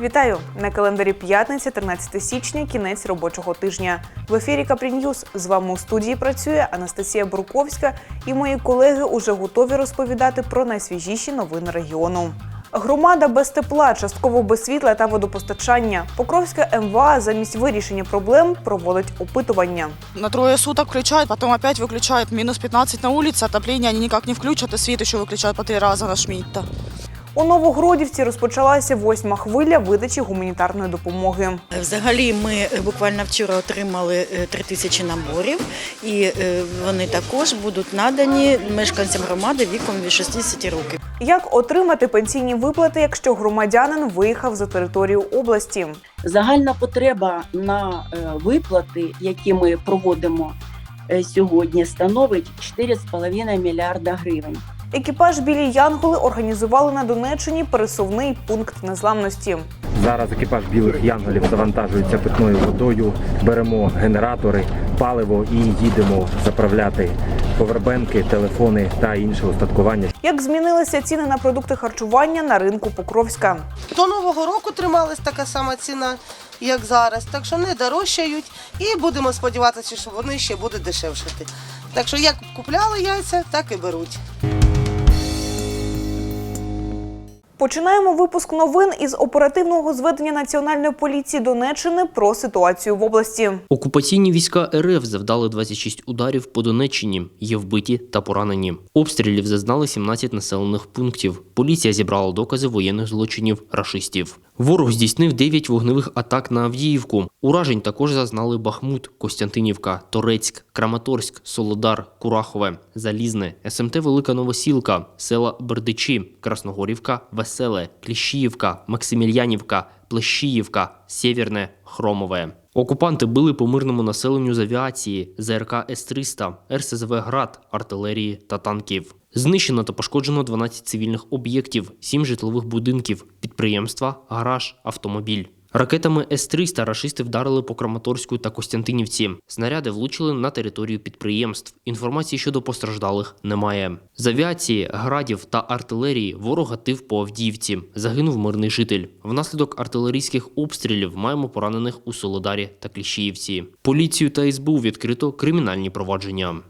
Вітаю на календарі п'ятниця, 13 січня, кінець робочого тижня. В ефірі Капріньюз з вами у студії працює Анастасія Бруковська, і мої колеги уже готові розповідати про найсвіжіші новини регіону. Громада без тепла, частково без світла та водопостачання. Покровська МВА замість вирішення проблем проводить опитування. На трое суток включают, потом опять выключают. Минус 15 на улице, отопление они никак не включат, и свет еще выключают по три раза на Шмидта. У Новогродівці розпочалася восьма хвиля видачі гуманітарної допомоги. Взагалі, ми е, буквально вчора отримали е, три тисячі наборів, і е, вони також будуть надані мешканцям громади віком від 60 років. Як отримати пенсійні виплати, якщо громадянин виїхав за територію області? Загальна потреба на виплати, які ми проводимо сьогодні, становить 4,5 мільярда гривень. Екіпаж білі Янголи організували на Донеччині пересувний пункт незламності. Зараз екіпаж білих янголів завантажується питною водою. Беремо генератори, паливо і їдемо заправляти повербенки, телефони та інше устаткування. Як змінилися ціни на продукти харчування на ринку Покровська? До Нового року трималась така сама ціна, як зараз. Так що не дорожчають і будемо сподіватися, що вони ще будуть дешевшати. Так що як купляли яйця, так і беруть. Починаємо випуск новин із оперативного зведення Національної поліції Донеччини про ситуацію в області. Окупаційні війська РФ завдали 26 ударів по Донеччині. Є вбиті та поранені. Обстрілів зазнали 17 населених пунктів. Поліція зібрала докази воєнних злочинів рашистів. Ворог здійснив 9 вогневих атак на Авдіївку. Уражень також зазнали Бахмут, Костянтинівка, Торецьк, Краматорськ, Солодар, Курахове, Залізне, СМТ Велика Новосілка, села Бердичі, Красногорівка, Веселе, Кліщіївка, Максимільянівка, Плещіївка, Сєвєрне, Хромове. Окупанти били по мирному населенню з авіації, ЗРК С-300, РСЗВ «Град», артилерії та танків. Знищено та пошкоджено 12 цивільних об'єктів, 7 житлових будинків, підприємства, гараж, автомобіль. Ракетами С-300 рашисти вдарили по Краматорську та Костянтинівці. Снаряди влучили на територію підприємств. Інформації щодо постраждалих немає. З авіації, градів та артилерії ворог гатив по Авдіївці. Загинув мирний житель. Внаслідок артилерійських обстрілів маємо поранених у Солодарі та Кліщіївці. Поліцію та СБУ відкрито кримінальні провадження.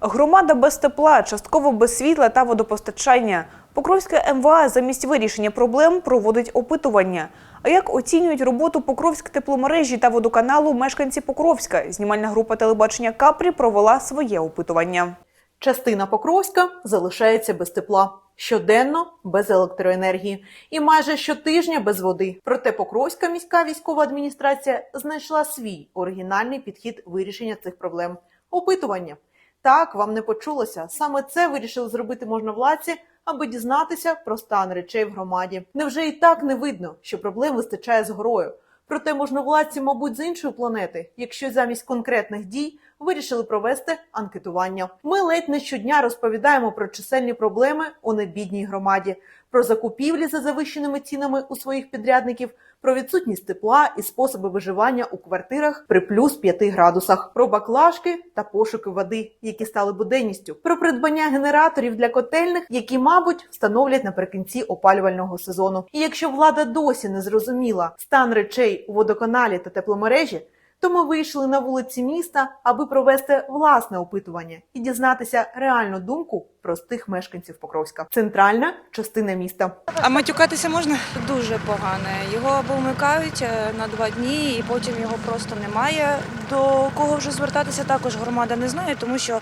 Громада без тепла, частково без світла та водопостачання. Покровська МВА замість вирішення проблем проводить опитування. А як оцінюють роботу Покровськ тепломережі та водоканалу мешканці Покровська? Знімальна група телебачення Капрі провела своє опитування. Частина Покровська залишається без тепла. Щоденно без електроенергії і майже щотижня без води. Проте Покровська міська військова адміністрація знайшла свій оригінальний підхід вирішення цих проблем. Опитування. Так, вам не почулося. Саме це вирішили зробити можновладці, аби дізнатися про стан речей в громаді. Невже і так не видно, що проблем вистачає з горою? Проте можновладці, мабуть, з іншої планети, якщо замість конкретних дій вирішили провести анкетування. Ми ледь не щодня розповідаємо про чисельні проблеми у небідній громаді, про закупівлі за завищеними цінами у своїх підрядників, про відсутність тепла і способи виживання у квартирах при плюс 5 градусах, про баклажки та пошуки води, які стали буденністю, про придбання генераторів для котельних, які, мабуть, встановлять наприкінці опалювального сезону. І якщо влада досі не зрозуміла стан речей у водоканалі та тепломережі, то ми вийшли на вулиці міста, аби провести власне опитування і дізнатися реальну думку простих мешканців Покровська. Центральна частина міста. А матюкатися можна? дуже погане. Його або вмикають е, на два дні, і потім його просто немає. До кого вже звертатися також громада не знає, тому що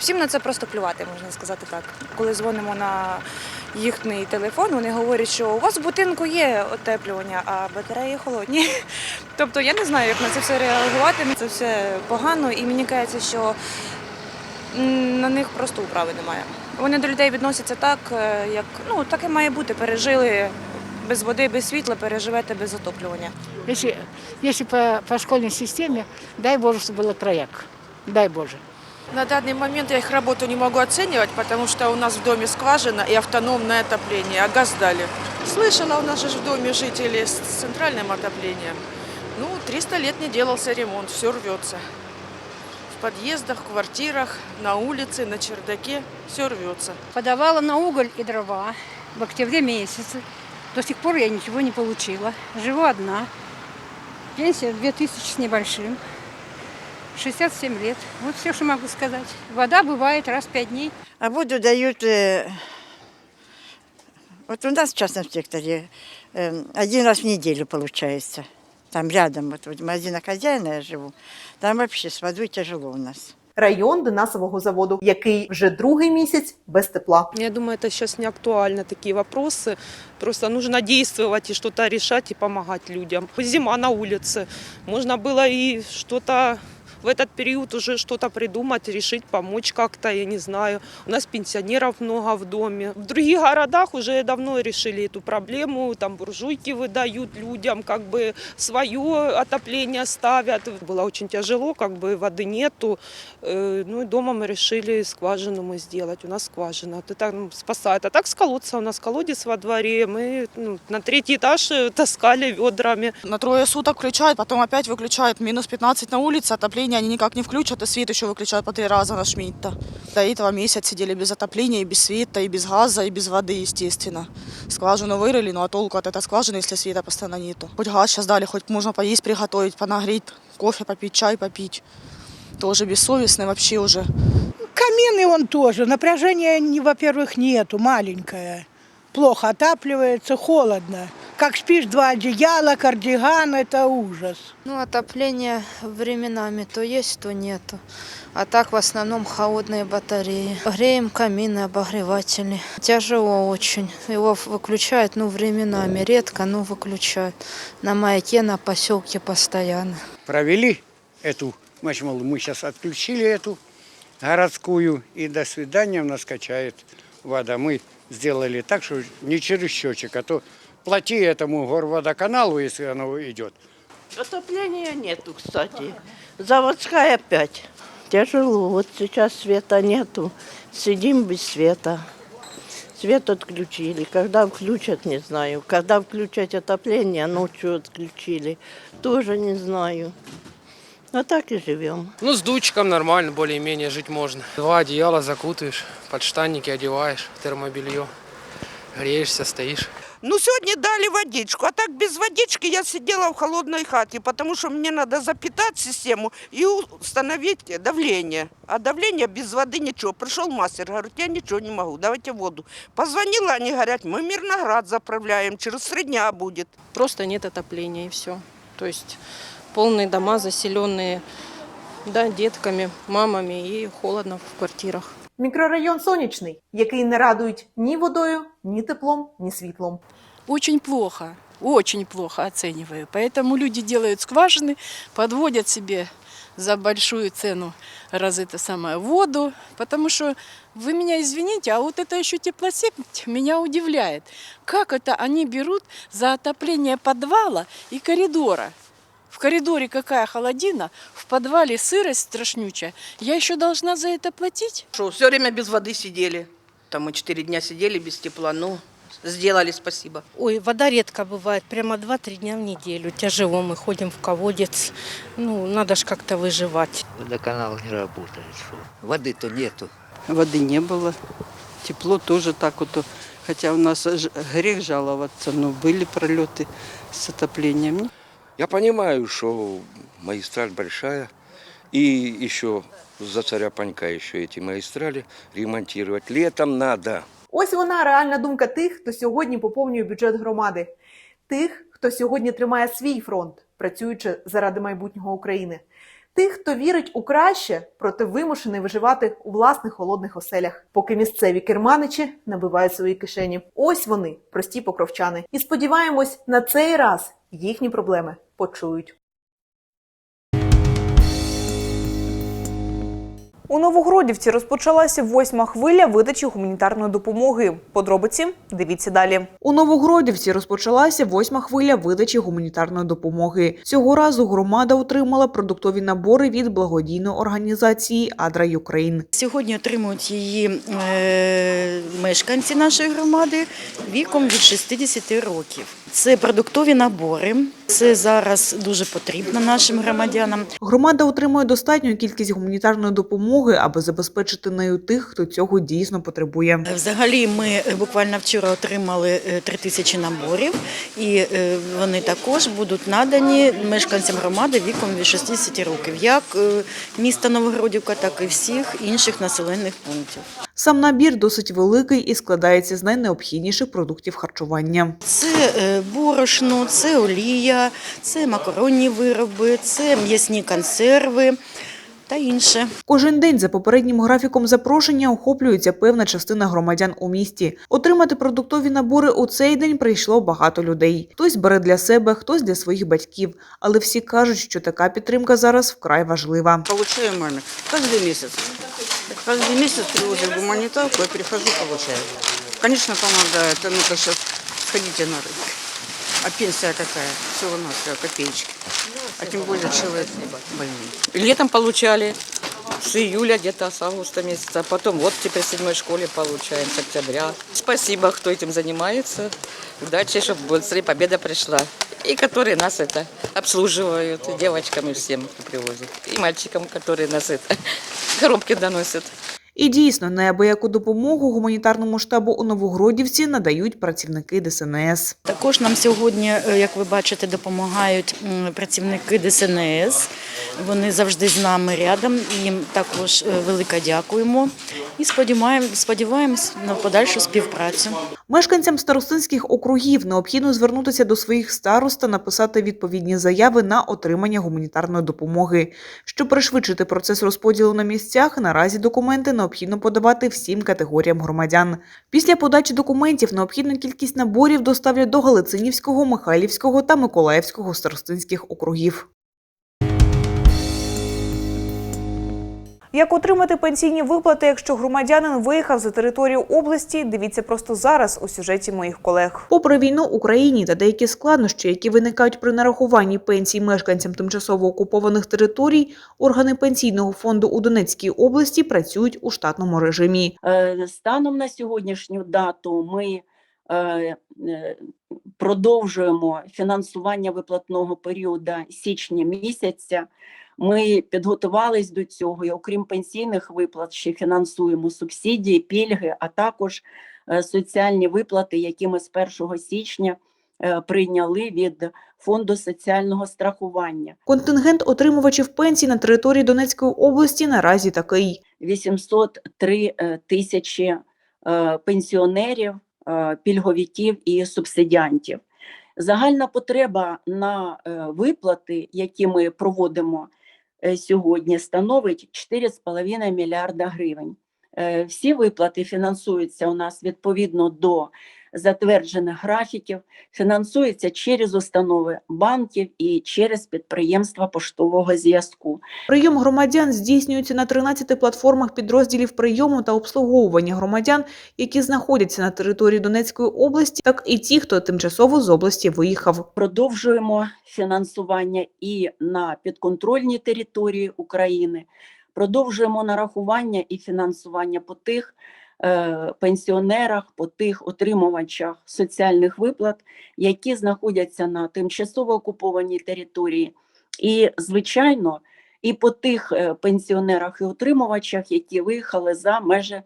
всім на це просто плювати, можна сказати так. Коли дзвонимо на їхній телефон, вони говорять, що у вас в будинку є отеплювання, а батареї холодні. Тобто я не знаю, як на це все реагувати. Це все погано, і мені кажеться, що на них просто управи немає. Вони до людей відносяться так, е, як ну так і має бути. Пережили без води, без світла, переживете без отоплювання. Если, если по, по школьной системе, дай Боже, чтобы было трояк. Дай Боже. На данный момент я их работу не могу оценивать, потому что у нас в доме скважина и автономное отопление, а газ дали. Слышала, у нас же в доме жители с центральным отоплением. Ну, 300 лет не делался ремонт, все рвется. В подъездах, в квартирах, на улице, на чердаке все рвется. Подавала на уголь и дрова. в октябре месяце. До сих пор я ничего не получила. Живу одна. Пенсия 2000 с небольшим. 67 лет. Вот все, что могу сказать. Вода бывает раз в пять дней. А воду дают, э, вот у нас в частном секторе э, один раз в неделю получается. Там рядом, вот в магазине хозяина я живу, там вообще с водой тяжело у нас. Район Денасового заводу, який вже другий місяць без тепла. Я думаю, это сейчас не актуально, такие вопросы. Просто нужно действовать и что-то решать и помогать людям. Зима на улице. Можно было и что-то в этот период уже что-то придумать, решить, помочь как-то, я не знаю. У нас пенсионеров много в доме. В других городах уже давно решили эту проблему. Там буржуйки выдают людям, как бы свое отопление ставят. Было очень тяжело, как бы воды нету. Э, Ну и дома мы решили скважину мы сделать. У нас скважина. Это ну, спасает. А так с колодца у нас колодец во дворе. Мы ну, на третий этаж э, таскали ведрами. На трое суток включают, потом опять выключают. Минус 15 на улице, отопление они никак не включат, и свет еще выключают по три раза на Шмидта. До этого месяц сидели без отопления, и без света, и без газа, и без воды, естественно. Скважину вырыли, ну а толку от этой скважины, если света постоянно нету. Хоть газ сейчас дали, хоть можно поесть, приготовить, понагреть, кофе попить, чай попить. Тоже бессовестный вообще уже. Камин и он тоже. Напряжения, во-первых, нету, маленькое. Плохо отапливается, холодно. Как спишь, два одеяла, кардиган, это ужас. Ну, отопление временами то есть, то нету. А так в основном холодные батареи. Греем камины, обогреватели. Тяжело очень. Его выключают, ну, временами. Редко, но выключают. На маяке, на поселке постоянно. Провели эту, значит, мол, мы сейчас отключили эту городскую, и до свидания у нас качает вода. Мы сделали так, что не через счетчик, а то плати этому горводоканалу, если оно идет. Отопления нету, кстати. Заводская опять. Тяжело. Вот сейчас света нету. Сидим без света. Свет отключили. Когда включат, не знаю. Когда включать отопление, ночью отключили. Тоже не знаю. А так и живем. Ну, с дучиком нормально, более-менее жить можно. Два одеяла закутаешь, подштанники одеваешь, термобелье. Греешься, стоишь. Ну, сегодня дали водичку, а так без водички я сидела в холодной хате, потому что мне надо запитать систему и установить давление. А давление без воды ничего. Пришел мастер, говорит, я ничего не могу, давайте воду. Позвонила, они говорят, мы Мирноград заправляем, через три дня будет. Просто нет отопления и все. То есть полные дома заселенные да, детками, мамами и холодно в квартирах. Мікрорайон сонячний, який не радують ні водою, ні теплом, ні світлом. Очень плохо, очень плохо оцениваю. Поэтому люди делают скважины, подводят себе за большую цену раз это самое воду, потому что вы меня извините, а вот это еще теплосеть меня удивляет. Как это они берут за отопление подвала и коридора? В коридоре какая холодина, в подвале сырость страшнючая. Я еще должна за это платить? Что, все время без воды сидели. Там мы четыре дня сидели без тепла, ну, сделали, спасибо. Ой, вода редко бывает, прямо 2-3 дня в неделю. Тяжело, мы ходим в колодец. Ну, надо ж как-то выживать. Водоканал не работает. Что? Воды-то нету. Воды не было. Тепло тоже так вот. Хотя у нас грех жаловаться, но были пролеты с отоплением. Я понимаю, что магистраль большая, и еще за царя Панька еще эти магистрали ремонтировать. Летом надо. Ось вона реальна думка тих, хто сьогодні поповнює бюджет громади, тих, хто сьогодні тримає свій фронт, працюючи заради майбутнього України, тих, хто вірить у краще, проте вимушений виживати у власних холодних оселях, поки місцеві керманичі набивають свої кишені. Ось вони, прості покровчани, і сподіваємось, на цей раз їхні проблеми почують. У Новогродівці розпочалася восьма хвиля видачі гуманітарної допомоги. Подробиці дивіться далі. У Новогродівці розпочалася восьма хвиля видачі гуманітарної допомоги. Цього разу громада отримала продуктові набори від благодійної організації Адра Юкрейн. Сьогодні отримують її е, мешканці нашої громади віком від 60 років. Це продуктові набори. Це зараз дуже потрібно нашим громадянам. Громада отримує достатню кількість гуманітарної допомоги, аби забезпечити нею тих, хто цього дійсно потребує. Взагалі, ми буквально вчора отримали е, 3 тисячі наборів, і е, вони також будуть надані мешканцям громади віком від 60 років, як е, міста Новогродівка, так і всіх інших населених пунктів. Сам набір досить великий і складається з найнеобхідніших продуктів харчування. Це е, борошно, це олія, це макаронні вироби, це м'ясні консерви та інше. Кожен день за попереднім графіком запрошення охоплюється певна частина громадян у місті. Отримати продуктові набори у цей день прийшло багато людей. Хтось бере для себе, хтось для своїх батьків. Але всі кажуть, що така підтримка зараз вкрай важлива. Получаю мамы каждый месяц. Каждый месяц привозят гуманитарку, я прихожу, получаю. Конечно, помогает. А ну-ка сейчас сходите на рынок. А пенсия какая? Всего на все копеечки. А тем более человек больный. Летом получали, с июля где-то, с августа месяца. Потом вот теперь в седьмой школе получаем, с октября. Спасибо, кто этим занимается. Удачи, чтобы быстрее победа пришла. И которые нас это обслуживают, и девочкам и всем привозят. И мальчикам, которые нас это коробки доносят. І дійсно, неабияку допомогу гуманітарному штабу у Новогродівці надають працівники ДСНС. Також нам сьогодні, е, як ви бачите, допомагають працівники ДСНС. Вони завжди з нами рядом. Їм також велика дякуємо і сподіваємось, сподіваємось на подальшу співпрацю. Мешканцям старостинських округів необхідно звернутися до своїх старост та написати відповідні заяви на отримання гуманітарної допомоги. Щоб пришвидшити процес розподілу на місцях, наразі документи необхідно подавати всім категоріям громадян. Після подачі документів необхідну кількість наборів доставлять до Галицинівського, Михайлівського та Миколаївського старостинських округів. Як отримати пенсійні виплати, якщо громадянин виїхав за територію області? Дивіться просто зараз у сюжеті моїх колег. Попри війну в Україні та деякі складнощі, які виникають при нарахуванні пенсій мешканцям тимчасово окупованих територій, органи пенсійного фонду у Донецькій області працюють у штатному режимі. Е, Станом на сьогоднішню дату ми продовжуємо фінансування виплатного періоду січня місяця. Ми підготувались до цього, і окрім пенсійних виплат, ще фінансуємо субсидії, пільги, а також е, соціальні виплати, які ми з 1 січня е, прийняли від фонду соціального страхування. Контингент отримувачів пенсій на території Донецької області наразі такий. 803 е, тисячі е, пенсіонерів, е, пільговиків і субсидіантів. Загальна потреба на е, виплати, які ми проводимо е, сьогодні, становить 4,5 мільярда гривень. Е, Всі виплати фінансуються у нас відповідно до затверджених графіків, фінансуються через установи банків і через підприємства поштового зв'язку. Прийом громадян здійснюється на 13 платформах підрозділів прийому та обслуговування громадян, які знаходяться на території Донецької області, так і ті, хто тимчасово з області виїхав. Продовжуємо фінансування і на підконтрольній території України. Продовжуємо нарахування і фінансування по тих пенсіонерах, по тих отримувачах соціальних виплат, які знаходяться на тимчасово окупованій території. І, звичайно, і по тих е, пенсіонерах і отримувачах, які виїхали за межі е,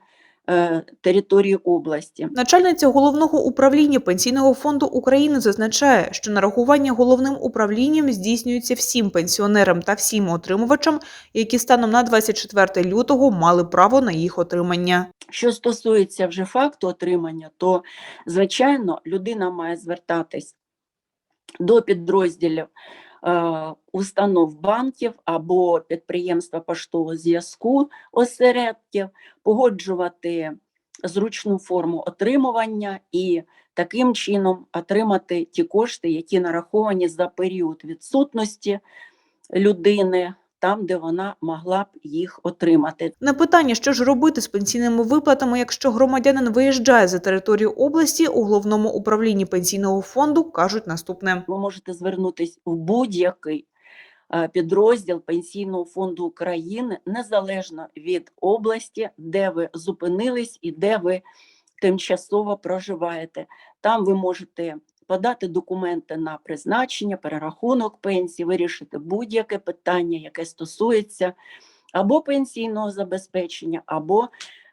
території області. Начальниця головного управління Пенсійного фонду України зазначає, що нарахування головним управлінням здійснюється всім пенсіонерам та всім отримувачам, які станом на 24 лютого мали право на їх отримання. Що стосується вже факту отримання, то звичайно людина має звертатись до підрозділів е, установ банків або підприємства поштового зв'язку осередків, погоджувати зручну форму отримування і таким чином отримати ті кошти, які нараховані за період відсутності людини там, де вона могла б їх отримати. На питання, що ж робити з пенсійними виплатами, якщо громадянин виїжджає за територію області, у головному управлінні пенсійного фонду кажуть наступне. ви можете звернутися в будь-який е, підрозділ Пенсійного фонду України незалежно від області, де ви зупинились і де ви тимчасово проживаєте. Там ви можете подати документи на призначення, перерахунок пенсії, вирішити будь-яке питання, яке стосується або пенсійного забезпечення, або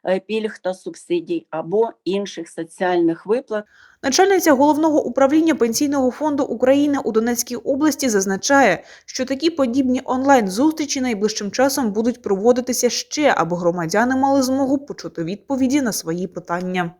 е, пільг та субсидій, або інших соціальних виплат. Начальниця головного управління пенсійного фонду України у Донецькій області зазначає, що такі подібні онлайн-зустрічі найближчим часом будуть проводитися ще, аби громадяни мали змогу почути відповіді на свої питання.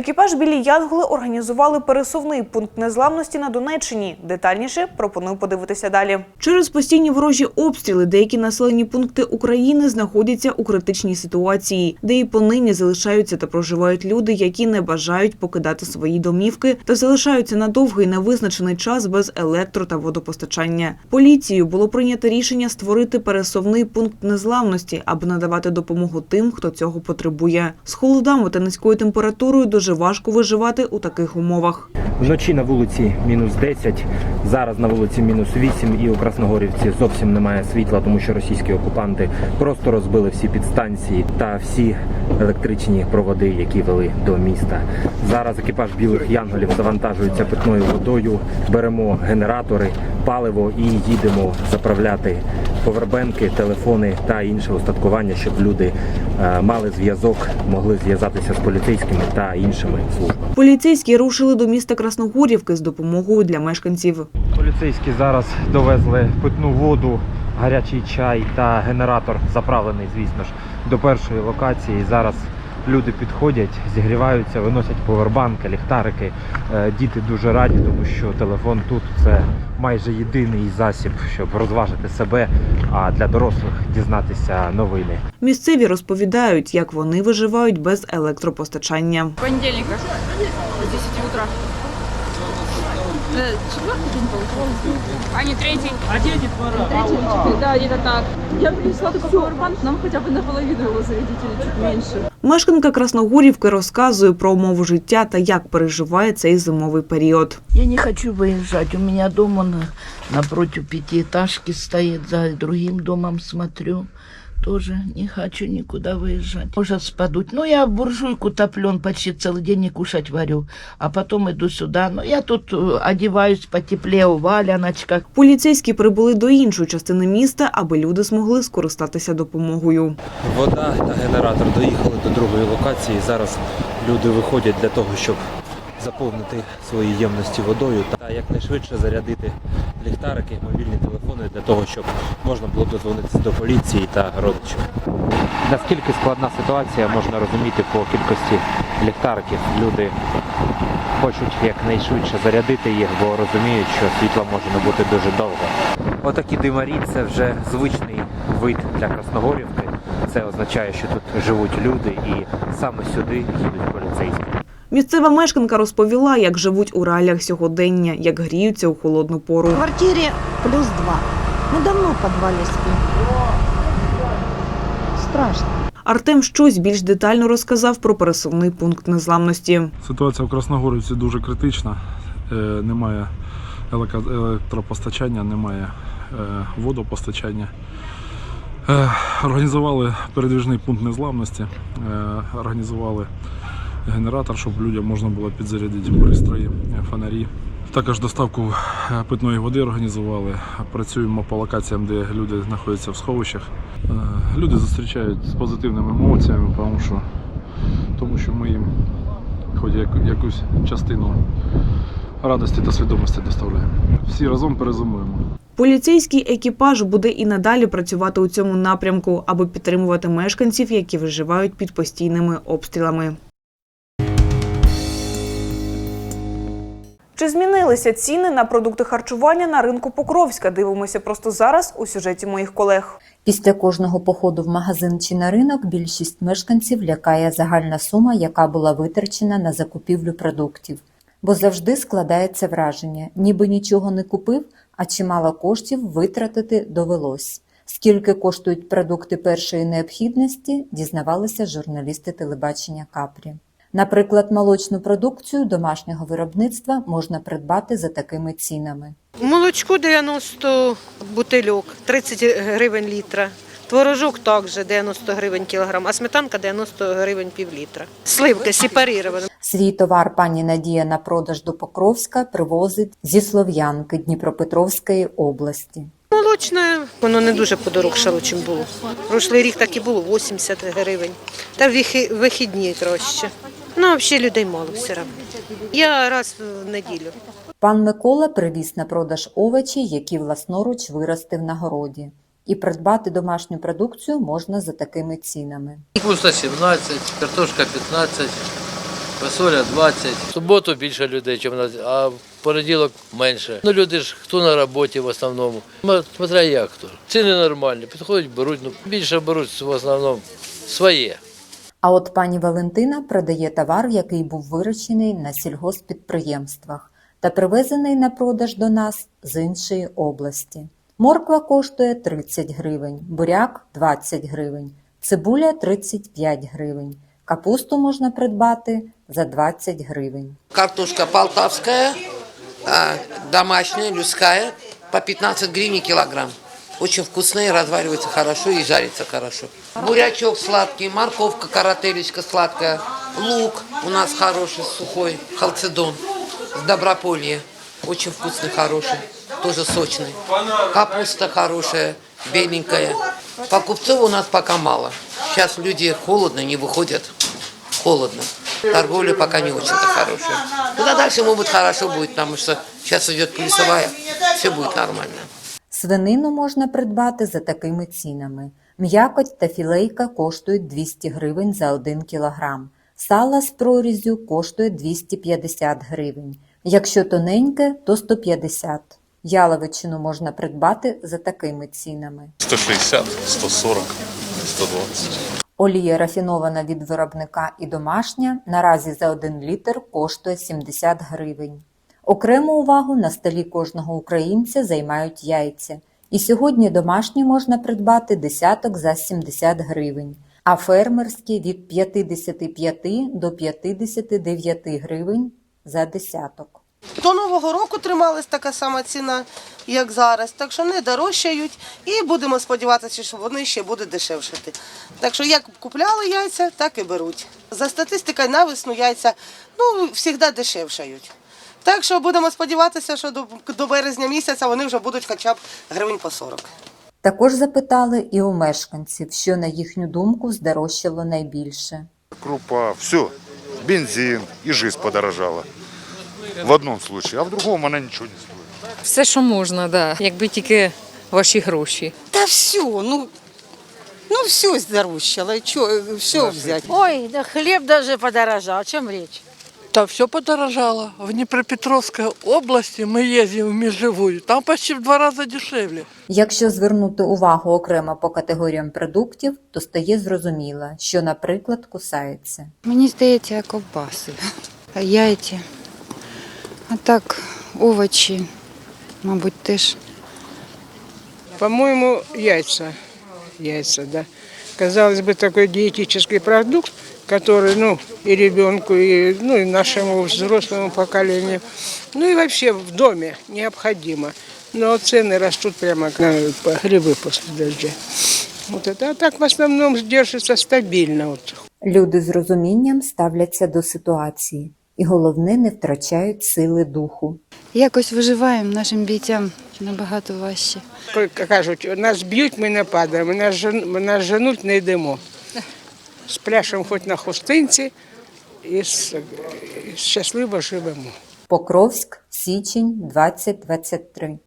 Екіпаж білі Янголи організували пересувний пункт незламності на Донеччині. Детальніше пропоную подивитися далі. Через постійні ворожі обстріли деякі населені пункти України знаходяться у критичній ситуації, де і понині залишаються та проживають люди, які не бажають покидати свої домівки та залишаються на довгий невизначений час без електро та водопостачання. Поліцією було прийнято рішення створити пересувний пункт незламності, аби надавати допомогу тим, хто цього потребує. З холодами та низькою температурою дуже важко виживати у таких умовах. Вночі на вулиці мінус 10, зараз на вулиці мінус 8 і у Красногорівці зовсім немає світла, тому що російські окупанти просто розбили всі підстанції та всі електричні проводи, які вели до міста. Зараз екіпаж білих янголів завантажується питною водою, беремо генератори, паливо і їдемо заправляти повербенки, телефони та інше устаткування, щоб люди е, мали зв'язок, могли зв'язатися з поліцейськими та іншими службами. Поліцейські рушили до міста Красногорівки з допомогою для мешканців. Поліцейські зараз довезли питну воду, гарячий чай та генератор заправлений, звісно ж, до першої локації. Зараз люди підходять, зігріваються, виносять повербанки, ліхтарики. Е, Діти дуже раді, тому що телефон тут це майже єдиний засіб, щоб розважити себе, а для дорослих дізнатися новини. Місцеві розповідають, як вони виживають без електропостачання. понедельника, с 10 утра Э, Четвертый день получается? А не третий? А третий пора. Третий или четвертый? Да, где-то так. Я принесла только пауэрбанк, нам хотя бы наполовину его зарядить или чуть меньше. Мешканка Красногорівки розказує про умови життя та як переживає цей зимовий період. Я не хочу выезжать. У меня дома на, напротив пятиэтажки стоит, за другим домом смотрю. Тоже не хочу никуда выезжать. Может спадуть. Ну, я в буржуйку топлен почти целый день и кушать варю. А потом иду сюда. Ну, я тут э, одеваюсь потеплее в валяночках. Поліцейські прибули до іншої частини міста, аби люди змогли скористатися допомогою. Вода та генератор доїхали до другої локації. Зараз люди виходять для того, щоб заповнити свої ємності водою та якнайшвидше зарядити ліхтарики, мобільні телефони для того, щоб можна було дозвонитися до поліції та родичів. Наскільки складна ситуація можна розуміти по кількості ліхтариків. Люди хочуть якнайшвидше зарядити їх, бо розуміють, що світла може не бути дуже довго. Отакі димарі це вже звичний вид для Красногорівки. Це означає, що тут живуть люди, і саме сюди їдуть поліцейські. Місцева мешканка розповіла, як живуть у реаліях сьогодення, як гріються у холодну пору. В квартире плюс два. Мы давно в подвале спим. Страшно. Артем щось більш детально розказав про пересувний пункт незламності. Ситуація в Красногорівці дуже критична. Е, Немає електропостачання, немає е, водопостачання. Е, Організували передвіжний пункт незламності, е, організували генератор, щоб людям можна було підзарядити пристрої, е, фонарі. Також доставку е, питної води організували. Працюємо по локаціям, де люди знаходяться в сховищах. Е, Люди зустрічають з позитивними емоціями, тому що, тому що ми їм хоч як- якусь частину радості та свідомості доставляємо. Всі разом перезимуємо. Поліцейський екіпаж буде і надалі працювати у цьому напрямку, аби підтримувати мешканців, які виживають під постійними обстрілами. Чи змінилися ціни на продукти харчування на ринку Покровська? Дивимося просто зараз у сюжеті моїх колег. Після кожного походу в магазин чи на ринок більшість мешканців лякає загальна сума, яка була витрачена на закупівлю продуктів. Бо завжди складається враження, ніби нічого не купив, а чимало коштів витратити довелось. Скільки коштують продукти першої необхідності, дізнавалися журналісти телебачення Капрі. Наприклад, молочну продукцію домашнього виробництва можна придбати за такими цінами. Молочко 90 бутильок, 30 гривень літра. Творожок також 90 гривень кілограм, а сметанка 90 гривень пів літра. Сливки сепаріровані. Свій товар пані Надія на продаж до Покровська привозить зі Слов'янки Дніпропетровської області. Молочне, воно не дуже подорожчало, чим було. Прошлий рік так і було 80 гривень. Та вихідні краще. Ну, взагалі людей мало все одно. Я раз в неділю. Пан Микола привіз на продаж овочі, які власноруч виростив на городі. І придбати домашню продукцію можна за такими цінами. Капуста 17, картошка 15, фасоля 20. В суботу більше людей, ніж на а в понеділок менше. Ну люди ж хто на роботі в основному. Смотря як хто. Ціни нормальні, підходять, беруть, ну більше беруть в основному своє. А от пані Валентина продає товар, який був вирощений на сільгоспідприємствах та привезений на продаж до нас з іншої області. Морква коштує 30 гривень, буряк 20 гривень, цибуля 35 гривень. Капусту можна придбати за 20 гривень. Картошка полтавская, а, домашняя, людская, по 15 гривен килограмм. Очень вкусная, разваривается хорошо и жарится хорошо. Бурячок сладкий, морковка, карателечка сладкая, лук у нас хороший, сухой, халцедон, с доброполья. Очень вкусный, хороший, тоже сочный. Капуста хорошая, беленькая. Покупцов у нас пока мало. Сейчас люди холодно, не выходят. Холодно. Торговля пока не очень-то хорошая. Куда дальше, может хорошо будет, потому что сейчас идет плюсовая, все будет нормально. Свинину можна придбати за такими цінами. М'якоть та філейка коштують 200 гривень за 1 кілограм. Сало з прорізю коштує 250 гривень. Якщо тоненьке, то 150. Яловичину можна придбати за такими цінами. 160, 140, 120. Олія рафінована від виробника і домашня наразі за 1 літр коштує 70 гривень. Окрему увагу на столі кожного українця займають яйця. І сьогодні домашні можна придбати десяток за 70 гривень, а фермерські від 55 до 59 гривень за десяток. До Нового року трималась така сама ціна, як зараз. Так що не дорожчають і будемо сподіватися, що вони ще будуть дешевшати. Так що як купляли яйця, так і беруть. За статистикою на весну яйця ну, завжди дешевшають. Так що будемо сподіватися, що до, до березня місяця вони вже будуть хоча б гривень по 40. Також запитали і у мешканців, що на їхню думку здорожчало найбільше. крупа, все, бензин и жизнь подорожала. В одном случае, а в другом она ничего не стоит. Все, що можна, да. якби тільки ваші гроші. Та все, ну, ну все здорожчало, что, все взять. Ой, да хлеб даже подорожал. О чем Да все подорожало. В Днепропетровской области мы ездим в межевую. Там почти в два раза дешевле. Якщо звернути увагу окремо по категоріям продуктів, то стає зрозуміло, що, наприклад, кусається. Мені здається, ковбаси, яйця. А так, овочі, мабуть, теж. По-моему, яйца. Яйца, да. Казалось бы, такой диетический продукт, который, ну, и ребенку, и, ну, и нашему взрослому поколению, ну и вообще в доме необходимо. Но цены растут прямо как на грибы после дождя. Вот это. А так в основном держится стабильно. Вот. Люди з розумінням ставляться до ситуації, і головне не втрачають сили духу. Якось виживаємо нашим бійцям набагато важче. Коли кажуть, нас б'ють, ми не падаємо, нас, жен- нас женуть, не йдемо. Спляшемо хоч на хустинці і і щасливо живемо. Покровськ, січень 2023.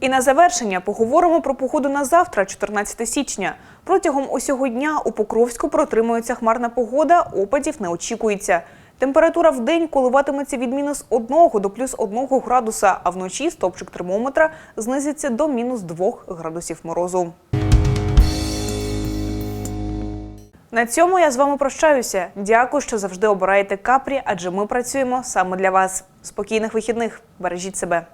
І на завершення поговоримо про погоду на завтра, 14 січня. Протягом усього дня у Покровську протримується хмарна погода, опадів не очікується. Температура в день коливатиметься від мінус 1 до плюс 1 градуса, а вночі стопчик термометра знизиться до мінус 2 градусів морозу. На цьому я з вами прощаюся. Дякую, що завжди обираєте капрі, адже ми працюємо саме для вас. Спокійних вихідних. Бережіть себе.